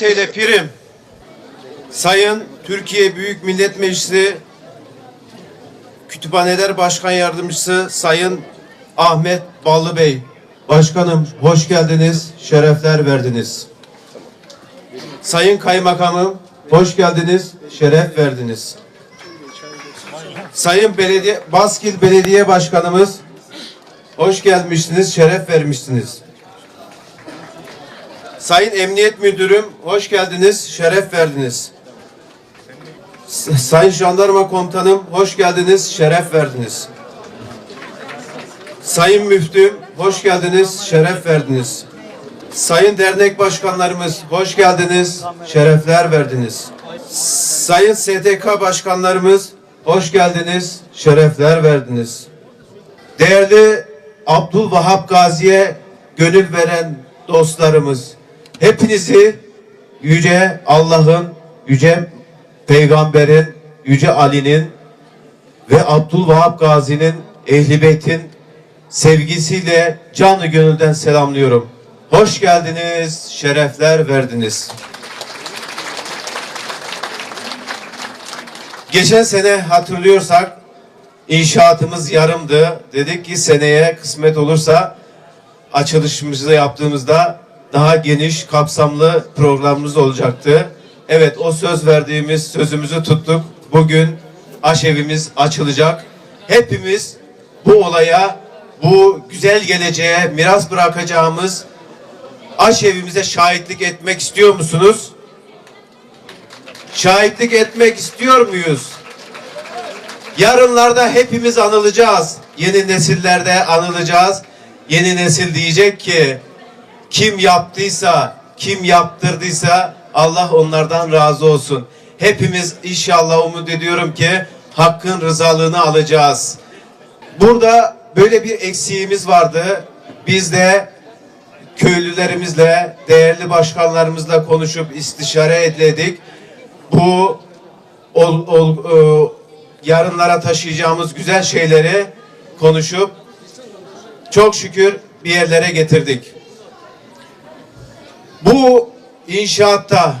ile prim. Sayın Türkiye Büyük Millet Meclisi Kütüphaneler Başkan Yardımcısı Sayın Ahmet Ballı Bey. Başkanım hoş geldiniz, şerefler verdiniz. Sayın Kaymakamım hoş geldiniz, şeref verdiniz. Sayın Belediye Baskil Belediye Başkanımız hoş gelmişsiniz, şeref vermişsiniz. Sayın Emniyet Müdürüm hoş geldiniz, şeref verdiniz. Sayın Jandarma Komutanım hoş geldiniz, şeref verdiniz. Sayın Müftüm hoş geldiniz, şeref verdiniz. Sayın dernek başkanlarımız hoş geldiniz, şerefler verdiniz. Sayın STK başkanlarımız hoş geldiniz, şerefler verdiniz. Değerli Abdülvahap Gazi'ye gönül veren dostlarımız, hepinizi Yüce Allah'ın, Yüce Peygamber'in, Yüce Ali'nin ve Abdülvahap Gazi'nin, Ehli Beyt'in sevgisiyle canı gönülden selamlıyorum. Hoş geldiniz, şerefler verdiniz. Geçen sene hatırlıyorsak inşaatımız yarımdı. Dedik ki seneye kısmet olursa açılışımızı yaptığımızda daha geniş, kapsamlı programımız olacaktı. Evet o söz verdiğimiz sözümüzü tuttuk. Bugün aşevimiz açılacak. Hepimiz bu olaya, bu güzel geleceğe miras bırakacağımız aşevimize şahitlik etmek istiyor musunuz? Şahitlik etmek istiyor muyuz? Yarınlarda hepimiz anılacağız. Yeni nesillerde anılacağız. Yeni nesil diyecek ki kim yaptıysa, kim yaptırdıysa Allah onlardan razı olsun. Hepimiz inşallah umut ediyorum ki hakkın rızalığını alacağız. Burada böyle bir eksiğimiz vardı. Biz de köylülerimizle, değerli başkanlarımızla konuşup istişare etledik. Bu ol, ol, e, yarınlara taşıyacağımız güzel şeyleri konuşup çok şükür bir yerlere getirdik. Bu inşaatta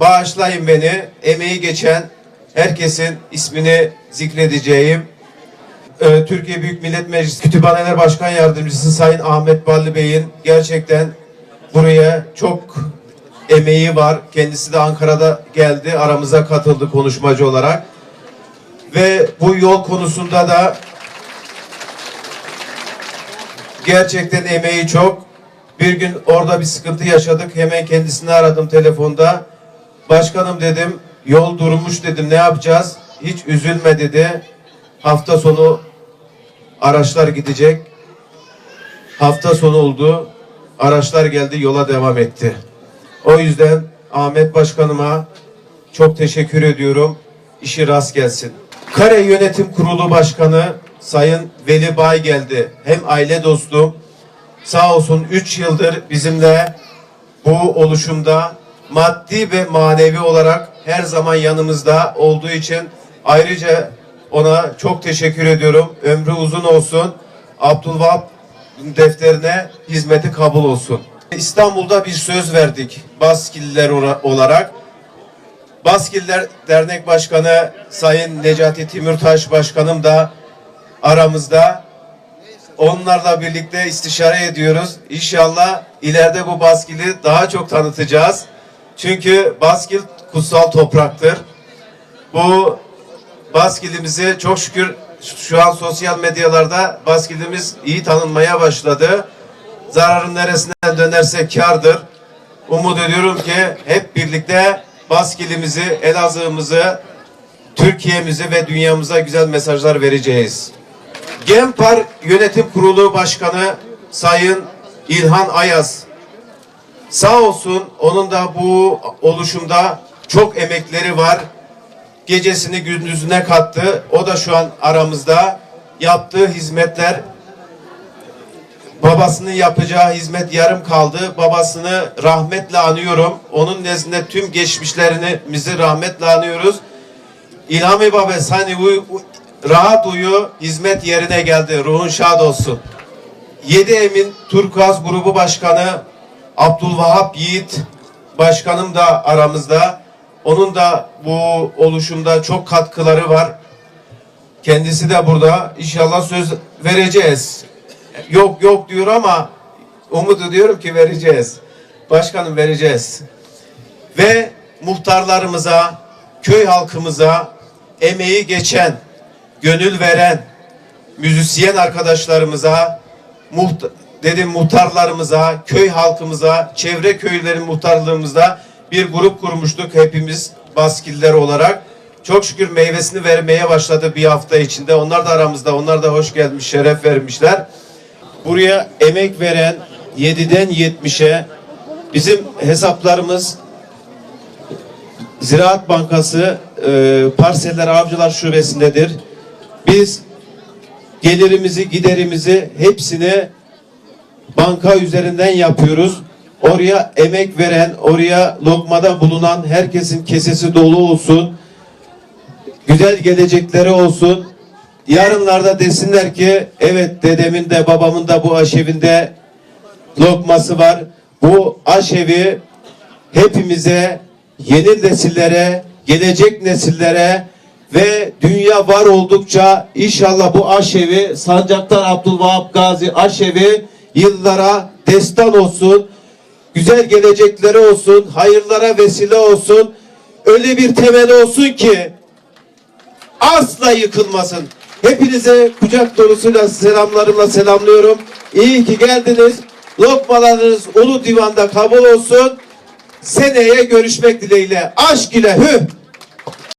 bağışlayın beni emeği geçen herkesin ismini zikredeceğim. Ee, Türkiye Büyük Millet Meclisi Kütüphaneler Başkan Yardımcısı Sayın Ahmet Ballı Bey'in gerçekten buraya çok emeği var. Kendisi de Ankara'da geldi, aramıza katıldı konuşmacı olarak. Ve bu yol konusunda da gerçekten emeği çok. Bir gün orada bir sıkıntı yaşadık. Hemen kendisini aradım telefonda. Başkanım dedim, yol durmuş dedim, ne yapacağız? Hiç üzülme dedi. Hafta sonu araçlar gidecek. Hafta sonu oldu. Araçlar geldi, yola devam etti. O yüzden Ahmet Başkanıma çok teşekkür ediyorum. İşi rast gelsin. Kare Yönetim Kurulu Başkanı Sayın Veli Bay geldi. Hem aile dostum, sağ olsun 3 yıldır bizimle bu oluşumda maddi ve manevi olarak her zaman yanımızda olduğu için ayrıca ona çok teşekkür ediyorum. Ömrü uzun olsun. Abdülvahap defterine hizmeti kabul olsun. İstanbul'da bir söz verdik Baskiller olarak. Baskiller Dernek Başkanı Sayın Necati Timurtaş Başkanım da aramızda. Onlarla birlikte istişare ediyoruz. İnşallah ileride bu Baskil'i daha çok tanıtacağız. Çünkü Baskil kutsal topraktır. Bu Baskilimizi çok şükür şu an sosyal medyalarda Baskilimiz iyi tanınmaya başladı. Zararın neresinden dönerse kardır. Umut ediyorum ki hep birlikte Baskilimizi, Elazığ'ımızı, Türkiye'mizi ve dünyamıza güzel mesajlar vereceğiz. Genpar Yönetim Kurulu Başkanı Sayın İlhan Ayaz sağ olsun onun da bu oluşumda çok emekleri var. Gecesini gündüzüne kattı. O da şu an aramızda. Yaptığı hizmetler babasının yapacağı hizmet yarım kaldı. Babasını rahmetle anıyorum. Onun nezdinde tüm geçmişlerimizi rahmetle anıyoruz. İlhami Baba u- rahat uyu, hizmet yerine geldi. Ruhun şad olsun. Yedi Emin Turkuaz Grubu Başkanı Abdülvahap Yiğit başkanım da aramızda. Onun da bu oluşumda çok katkıları var. Kendisi de burada. İnşallah söz vereceğiz. Yok yok diyor ama umut ediyorum ki vereceğiz. Başkanım vereceğiz. Ve muhtarlarımıza, köy halkımıza emeği geçen, gönül veren, müzisyen arkadaşlarımıza, muht dedim muhtarlarımıza, köy halkımıza, çevre köylerin muhtarlığımızda bir grup kurmuştuk hepimiz baskiller olarak. Çok şükür meyvesini vermeye başladı bir hafta içinde. Onlar da aramızda. Onlar da hoş gelmiş, şeref vermişler. Buraya emek veren 7'den 70'e bizim hesaplarımız Ziraat Bankası e, Parseller Avcılar Şubesindedir. Biz gelirimizi, giderimizi hepsini banka üzerinden yapıyoruz. Oraya emek veren, oraya lokmada bulunan herkesin kesesi dolu olsun. Güzel gelecekleri olsun. Yarınlarda desinler ki evet dedemin de babamın da bu aşevinde lokması var. Bu aşevi hepimize, yeni nesillere, gelecek nesillere ve dünya var oldukça inşallah bu aşevi Sancaktar Abdülvahap Gazi aşevi yıllara destan olsun. Güzel gelecekleri olsun, hayırlara vesile olsun. Öyle bir temel olsun ki asla yıkılmasın. Hepinize kucak dolusuyla selamlarımla selamlıyorum. İyi ki geldiniz. Lokmalarınız Ulu Divan'da kabul olsun. Seneye görüşmek dileğiyle. Aşk ile hü.